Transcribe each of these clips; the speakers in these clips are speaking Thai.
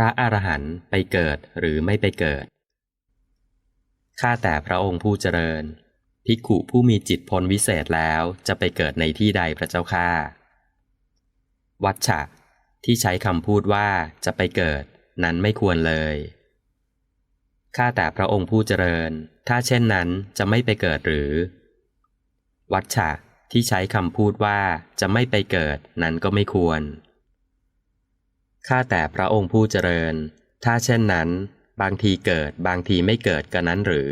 ระอรหันต์ไปเกิดหรือไม่ไปเกิด ข้าแต่พระองค์ผู้เจริญ ภิกขุผู้มีจิตพ้นวิเศษแล้วจะไปเกิดในที่ใดพระเจ้าข้าวัชชะที่ใช้คำพูดว่าจะไปเกิดนั้นไม่ควรเลย ข้าแต่พระองค์ผู้เจริญ ถ้าเช่นนั้นจะไม่ไปเกิดหรือ วัชชะที่ใช้คำพูดว่าจะไม่ไปเกิดนั้นก็ไม่ควร ข้าแต่พระองค์ผู้เจริญ ถ้าเช่นนั้น บางทีเกิดบางทีไม่เกิดกันนั้นหรือ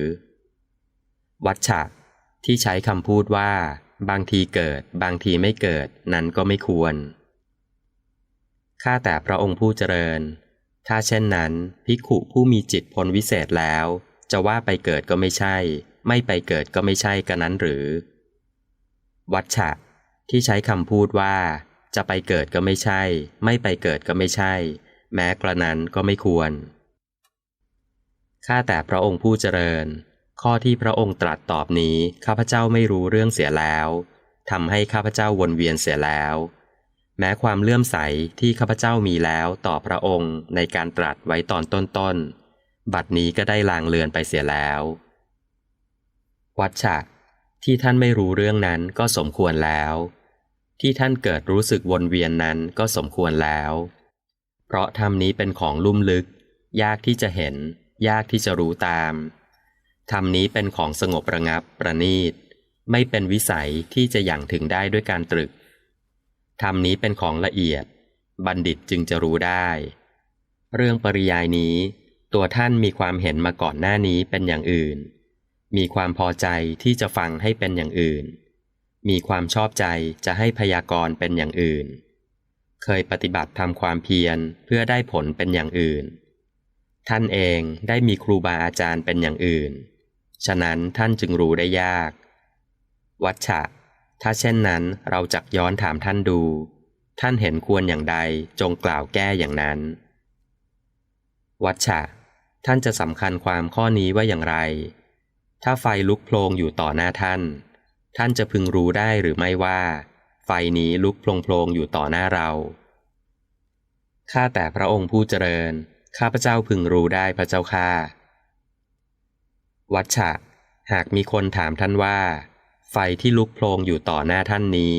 วัชชะที่ใช้คำพูดว่า บางทีเกิด บางทีไม่เกิดนั้นก็ไม่ควร ข้าแต่พระองค์ผู้เจริญ ถ้าเช่นนั้น ภิกขุผู้มีจิตพ้นวิเศษแล้ว จะว่าไปเกิดก็ไม่ใช่ ไม่ไปเกิดก็ไม่ใช่กันนั้นหรือ วัชชะที่ใช้คำพูดว่า จะไปเกิดก็ไม่ใช่ ไม่ไปเกิดก็ไม่ใช่ แม้กระนั้นก็ไม่ควร ข้าแต่พระองค์ผู้เจริญ ข้อที่พระองค์ตรัสตอบนี้ข้าพเจ้าไม่รู้เรื่องเสียแล้วทำให้ข้าพเจ้าวนเวียนเสียแล้ว แม้ความเลื่อมใสที่ข้าพเจ้ามีแล้วต่อพระองค์ในการตรัสไว้ตอนต้นๆ บัดนี้ก็ได้ลางเลือนไปเสียแล้ว วัชชะที่ท่านไม่รู้เรื่องนั้นก็สมควรแล้ว ที่ท่านเกิดรู้สึกวนเวียนนั้นก็สมควรแล้ว เพราะธรรมนี้เป็นของลุ่มลึก ยากที่จะเห็น ยากที่จะรู้ตามธรรมนี้เป็นของสงบระงับประณีต ไม่เป็นวิสัยที่จะอย่างถึงได้ด้วยการตรึกธรรมนี้เป็นของละเอียด บัณฑิตจึงจะรู้ได้ เรื่องปริยายนี้ ตัวท่านมีความเห็นมาก่อนหน้านี้เป็นอย่างอื่น มีความพอใจที่จะฟังให้เป็นอย่างอื่น มีความชอบใจจะให้พยากรณ์เป็นอย่างอื่น เคยปฏิบัติทำความเพียรเพื่อได้ผลเป็นอย่างอื่น ท่านเองได้มีครูบาอาจารย์เป็นอย่างอื่น ฉะนั้นท่านจึงรู้ได้ยาก วัชชะ ถ้าเช่นนั้นเราจักย้อนถามท่านดู ท่านเห็นควรอย่างใดจงกล่าวแก้อย่างนั้น วัชชะ ท่านจะสำคัญความข้อนี้ว่าอย่างไร ถ้าไฟลุกโพลงอยู่ต่อหน้าท่าน ท่านจะพึงรู้ได้หรือไม่ว่า ไฟนี้ลุกโพลงอยู่ต่อหน้าเราข้าแต่พระองค์ผู้เจริญ ข้าพเจ้าพึงรู้ได้พระเจ้าข้าวัชชะหากมีคนถามท่านว่า ไฟที่ลุกโพลงอยู่ต่อหน้าท่านนี้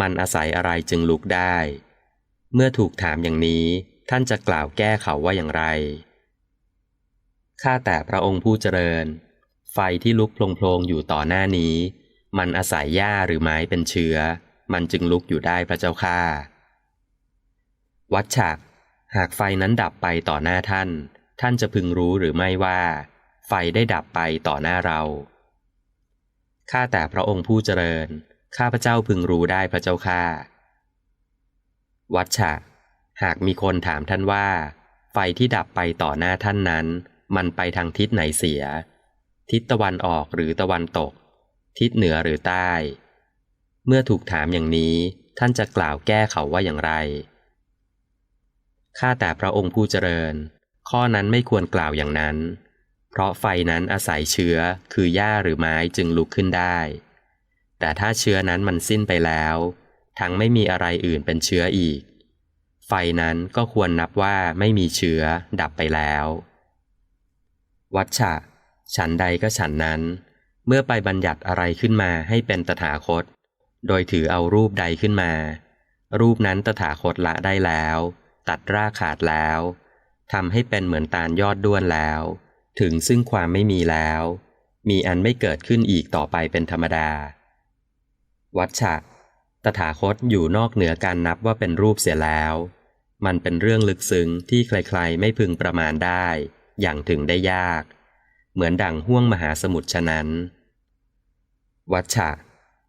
มันอาศัยอะไรจึงลุกได้ เมื่อถูกถามอย่างนี้ท่านจะกล่าวแก้เขาว่าอย่างไร ข้าแต่พระองค์ผู้เจริญ ไฟที่ลุกโพลงๆอยู่ต่อหน้านี้ มันอาศัยหญ้าหรือไม้เป็นเชื้อ มันจึงลุกอยู่ได้พระเจ้าข้าวัชชะหากไฟนั้นดับไปต่อหน้าท่าน ท่านจะพึงรู้หรือไม่ว่า ไฟได้ดับไปต่อหน้าเรา ข้าแต่พระองค์ผู้เจริญ ข้าพระเจ้าพึงรู้ได้พระเจ้าข้าวัชชะหากมีคนถามท่านว่า ไฟที่ดับไปต่อหน้าท่านนั้น มันไปทางทิศไหนเสีย ทิศตะวันออกหรือตะวันตก ทิศเหนือหรือใต้ เมื่อถูกถามอย่างนี้ท่านจะกล่าวแก้เขาว่าอย่างไร ข้าแต่พระองค์ผู้เจริญ ข้อนั้นไม่ควรกล่าวอย่างนั้น เพราะไฟนั้นอาศัยเชื้อคือหญ้าหรือไม้จึงลุกขึ้นได้ แต่ถ้าเชื้อนั้นมันสิ้นไปแล้ว ทั้งไม่มีอะไรอื่นเป็นเชื้ออีก ไฟนั้นก็ควรนับว่าไม่มีเชื้อดับไปแล้ว วัชชะฉันใดก็ฉันนั้น เมื่อไปบัญญัติอะไรขึ้นมาให้เป็นตถาคต โดยถือเอารูปใดขึ้นมา รูปนั้นตถาคตละได้แล้ว ตัดรากขาดแล้วทำให้เป็นเหมือนตาลยอดด้วนแล้ว ถึงซึ่งความไม่มีแล้ว มีอันไม่เกิดขึ้นอีกต่อไปเป็นธรรมดา วัชชะตถาคตอยู่นอกเหนือการนับว่าเป็นรูปเสียแล้ว มันเป็นเรื่องลึกซึ้งที่ใครๆ ไม่พึงประมาณได้ อย่างถึงได้ยาก เหมือนดั่งห้วงมหาสมุทรฉะนั้น วัชชะ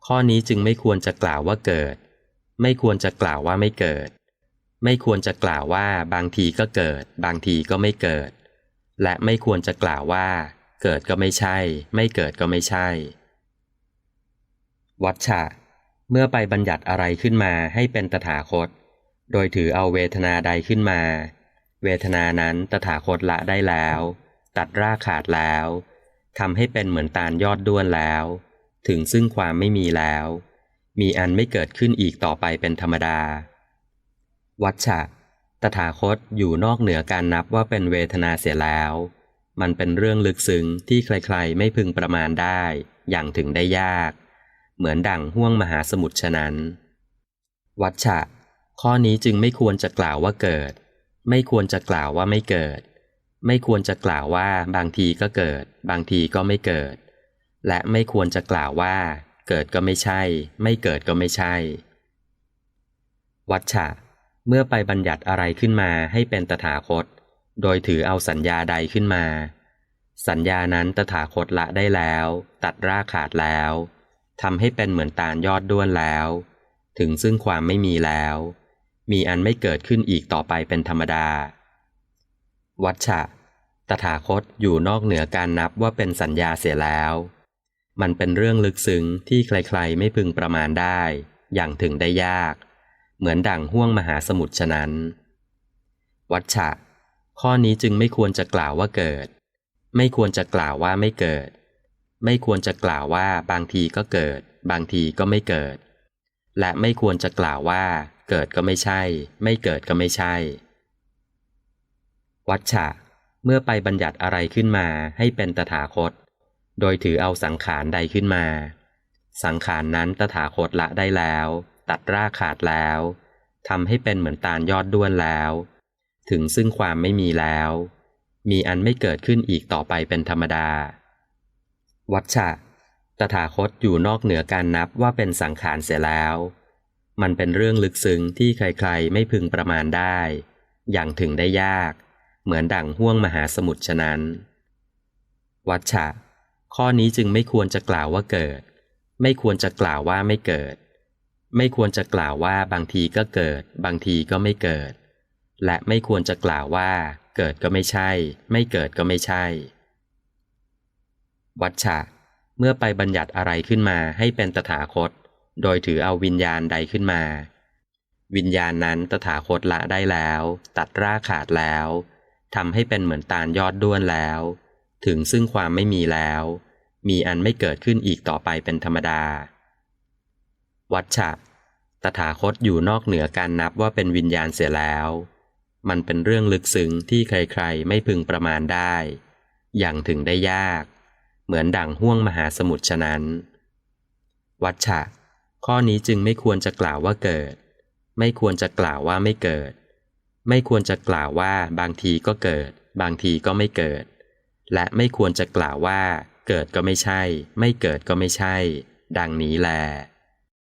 ข้อนี้จึงไม่ควรจะกล่าวว่าเกิด ไม่ควรจะกล่าวว่าไม่เกิด ไม่ควรจะกล่าวว่าบางทีก็เกิด บางทีก็ไม่เกิด และไม่ควรจะกล่าวว่า เกิดก็ไม่ใช่ ไม่เกิดก็ไม่ใช่ วัชชะ เมื่อไปบัญญัติอะไรขึ้นมาให้เป็นตถาคต โดยถือเอาเวทนาใดขึ้นมา เวทนานั้นตถาคตละได้แล้ว ตัดรากขาดแล้วทำให้เป็นเหมือนตาลยอดด้วนแล้ว ถึงซึ่งความไม่มีแล้ว มีอันไม่เกิดขึ้นอีกต่อไปเป็นธรรมดา วัชชะ ตถาคตอยู่นอกเหนือการนับว่าเป็นเวทนาเสียแล้ว มันเป็นเรื่องลึกซึ้งที่ใครๆ ไม่พึงประมาณได้ อย่างถึงได้ยาก เหมือนดั่งห้วงมหาสมุทรฉะนั้น วัชชะ ข้อนี้จึงไม่ควรจะกล่าวว่าเกิด ไม่ควรจะกล่าวว่าไม่เกิด ไม่ควรจะกล่าวว่าบางทีก็เกิด บางทีก็ไม่เกิด และไม่ควรจะกล่าวว่า เกิดก็ไม่ใช่ ไม่เกิดก็ไม่ใช่ วัชชะ เมื่อไปบัญญัติอะไรขึ้นมาให้เป็นตถาคต โดยถือเอาสัญญาใดขึ้นมา สัญญานั้นตถาคตละได้แล้ว ตัดรากขาดแล้วทำให้เป็นเหมือนตาลยอดด้วนแล้ว ถึงซึ่งความไม่มีแล้ว มีอันไม่เกิดขึ้นอีกต่อไปเป็นธรรมดา วัชชะ ตถาคตอยู่นอกเหนือการนับว่าเป็นสัญญาเสียแล้ว มันเป็นเรื่องลึกซึ้งที่ใครๆ ไม่พึงประมาณได้ อย่างถึงได้ยาก เหมือนดั่งห้วงมหาสมุทรฉะนั้น วัชชะ ข้อนี้จึงไม่ควรจะกล่าวว่าเกิด ไม่ควรจะกล่าวว่าไม่เกิด ไม่ควรจะกล่าวว่าบางทีก็เกิด บางทีก็ไม่เกิด และไม่ควรจะกล่าวว่า เกิดก็ไม่ใช่ ไม่เกิดก็ไม่ใช่ วัชชะ เมื่อไปบัญญัติอะไรขึ้นมาให้เป็นตถาคต โดยถือเอาสังขารใดขึ้นมา สังขารนั้นตถาคตละได้แล้ว ตัดรากขาดแล้วทำให้เป็นเหมือนตาลยอดด้วนแล้ว ถึงซึ่งความไม่มีแล้ว มีอันไม่เกิดขึ้นอีกต่อไปเป็นธรรมดา วัชชะ ตถาคตอยู่นอกเหนือการนับว่าเป็นสังขารเสียแล้ว มันเป็นเรื่องลึกซึ้งที่ใครๆไม่พึงประมาณได้ อย่างถึงได้ยาก เหมือนดั่งห้วงมหาสมุทรฉะนั้น วัชชะ ข้อนี้จึงไม่ควรจะกล่าวว่าเกิด ไม่ควรจะกล่าวว่าไม่เกิด ไม่ควรจะกล่าวว่าบางทีก็เกิด บางทีก็ไม่เกิด และไม่ควรจะกล่าวว่า เกิดก็ไม่ใช่ ไม่เกิดก็ไม่ใช่ วัชชะเมื่อไปบัญญัติอะไรขึ้นมาให้เป็นตถาคต โดยถือเอาวิญญาณใดขึ้นมา วิญญาณนั้นตถาคตละได้แล้ว ตัดรากขาดแล้วทำให้เป็นเหมือนตาลยอดด้วนแล้ว ถึงซึ่งความไม่มีแล้ว มีอันไม่เกิดขึ้นอีกต่อไปเป็นธรรมดา วัชชะตถาคตอยู่นอกเหนือการนับว่าเป็นวิญญาณเสียแล้ว มันเป็นเรื่องลึกซึ้งที่ใครๆ ไม่พึงประมาณได้ อย่างถึงได้ยาก เหมือนดั่งห้วงมหาสมุทรฉะนั้น วัชชะข้อนี้จึงไม่ควรจะกล่าวว่าเกิด ไม่ควรจะกล่าวว่าไม่เกิด ไม่ควรจะกล่าวว่าบางทีก็เกิด บางทีก็ไม่เกิด และไม่ควรจะกล่าวว่า เกิดก็ไม่ใช่ ไม่เกิดก็ไม่ใช่ ดังนี้แล